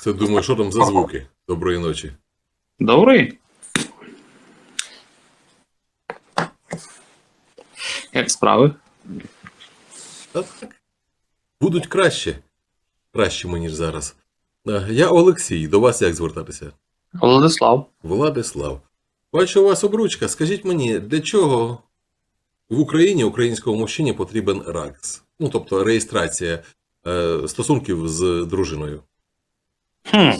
Це думаю, що там за звуки? Доброї ночі. Добрий. Як справи? Та так. Будуть краще. Кращими, ніж зараз. Я Олексій, до вас як звертатися? Владислав. Владислав. Бачу, у вас обручка. Скажіть мені, для чого в Україні українському мужчині потрібен РАКС? Ну, тобто реєстрація е, стосунків з дружиною. Хм.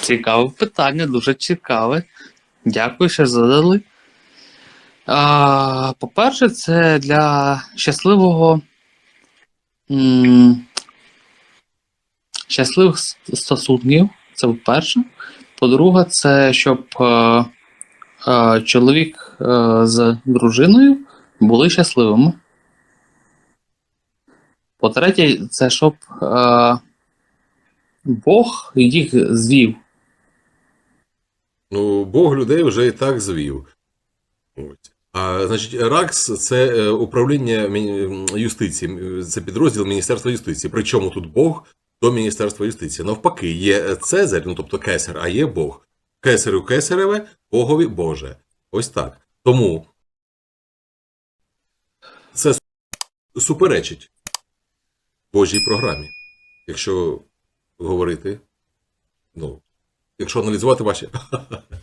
Цікаве питання, дуже цікаве. Дякую, що задали. По-перше, це для щасливого. м, щасливих стосунків. Це по-перше. По-друге, це щоб е, е, чоловік е, з дружиною були щасливими. По-третє, це щоб е, Бог їх звів. Ну, Бог людей вже і так звів. А значить, РАКС це е, управління юстиції, це підрозділ Міністерства юстиції. Причому тут Бог до Міністерства юстиції. Навпаки, є Цезарь, ну тобто кесар, а є Бог. Кесарю кесареве, Богові Боже. Ось так. Тому це суперечить Божій програмі. Якщо говорити, ну, якщо аналізувати ваші.